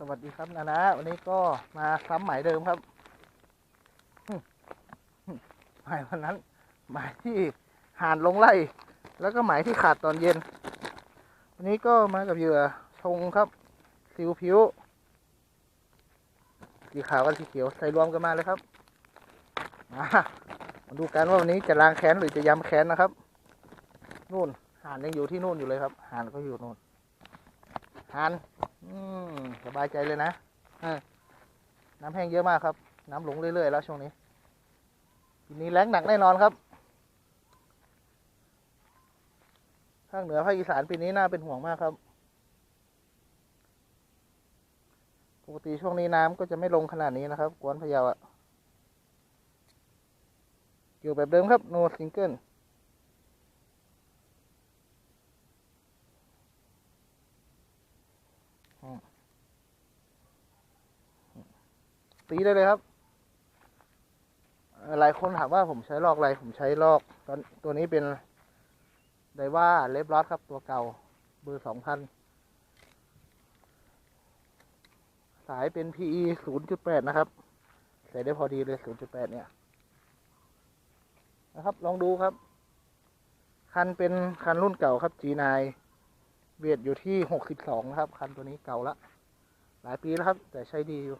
สวัสดีครับนานะวันนี้ก็มาซ้ำหมายเดิมครับหึหึหมายวันนั้น หมายที่หานลงไล่แล้วก็หมายที่ขาดตอนเย็น วันนี้ก็มากับเหยื่อชงครับซิวผิวสีขาวกับสีเขียวใส่รวมกันมาเลยครับมามาดูกันว่าวันนี้จะล้างแค้นหรือจะย้ำแค้นนะครับนู่นหานยังอยู่ที่นู่นอยู่เลยครับหานก็อยู่นู่นหาน อืมสบายใจเลยนะเออน้ำแห้งเยอะมากครับ น้ำหลงเรื่อยๆแล้วช่วงนี้ทีนี้แรงหนักแน่นอนครับภาคเหนือภาคอีสานปีนี้น่าเป็นห่วงมากครับ ปกติช่วงนี้น้ำก็จะไม่ลงขนาดนี้นะครับ กวนพะเยาอะอยู่แบบเดิมครับ no single ตีได้เลยครับหลายคนถามว่าผมใช้ลอกอะไร ผมใช้ลอกตอนตัวนี้เป็นไดว่าเลฟลอสครับ ตัวเก่าเบอร์สองพันสายเป็น PE ศูนย์จุดแปดนะครับ ใส่ได้พอดีเลยศูนย์จุดแปดเนี่ย นะครับ ลองดูครับ คันเป็นคันรุ่นเก่าครับ G9 เวียดอยู่ที่หกสิบสองนะครับ คันตัวนี้เก่าละ หลายปีแล้วครับ แต่ใช้ดีอยู่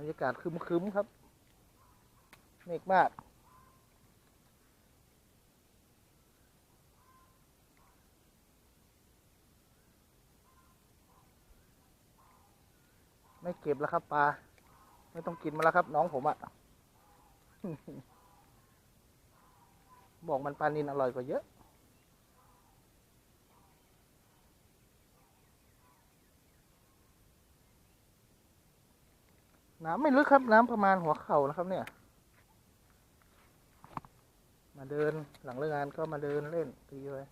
รรยากาศครึ้มๆครับ เมฆมาก ไม่เก็บแล้วครับปลา ไม่ต้องกินมาแล้วครับ น้องผมอะ่ะ บอกมันปลานินอร่อยกว่าเยอะ น้ำไม่ลึกครับน้ำประมาณหัวเข่านะครับเนี่ย มาเดินหลังเลิกงานก็มาเดินเล่นตีไว้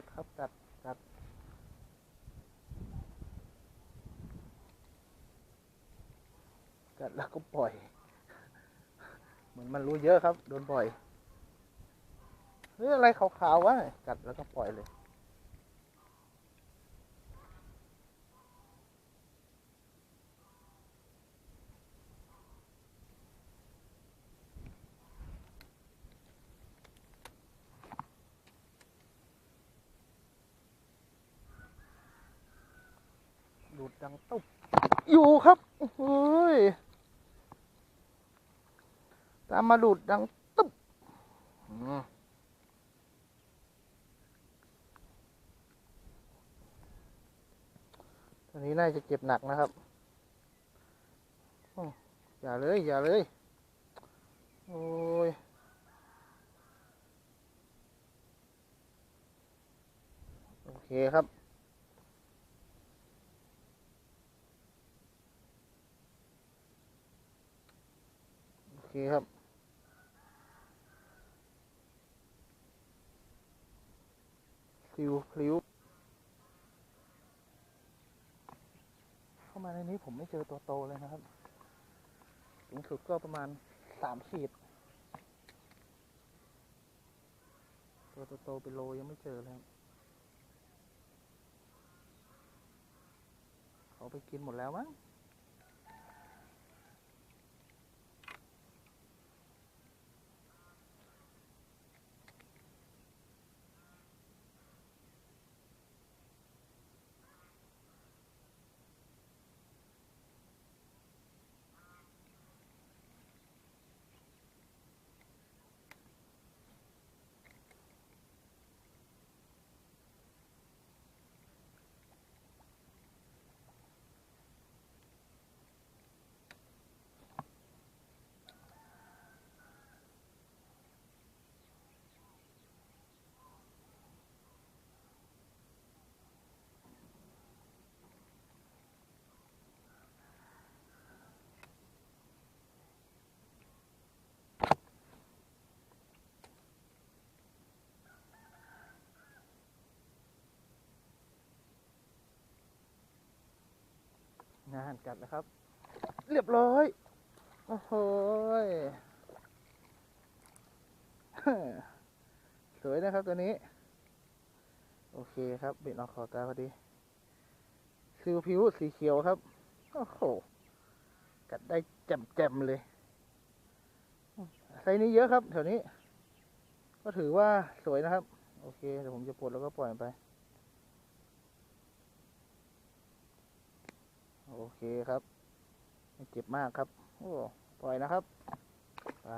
กัดครับกัดกัดกัดแล้วก็ปล่อย เหมือนมันรู้เยอะครับ โดนปล่อยเฮ้ยอะไรขาวๆวะกัดแล้วก็ปล่อยเลยังตุ๊บอยู่ครับเฮ้ยตามมาดูดดังตุ๊บตัวนี้น่าจะเจ็บหนักนะครับอืมอย่าเลย อย่าเลย โอ้ยโอเคครับ เคครับ ซิวพลิ้วเข้ามาในนี้ผมไม่เจอตัวโตเลยนะครับสูงสุดก็ประมาณสามขีด ตัวโตๆเป็นโลยังไม่เจอเลยเขาไปกินหมดแล้วมั้ง งานจัดนะครับ เรียบร้อย โอ้โหสวยนะครับตัวนี้ โอเคครับเบ็ดออกขอตาพอดีซิวผิวสีเขียวครับ โอ้โห กัดได้แจ่มๆเลยไซนี้เยอะครับแถวนี้ ก็ถือว่าสวยนะครับ โอเคเดี๋ยวผมจะปลดแล้วก็ปล่อยไป โอ เคครับไม่เจ็บมากครับ โอ้ปล่อยนะครับไป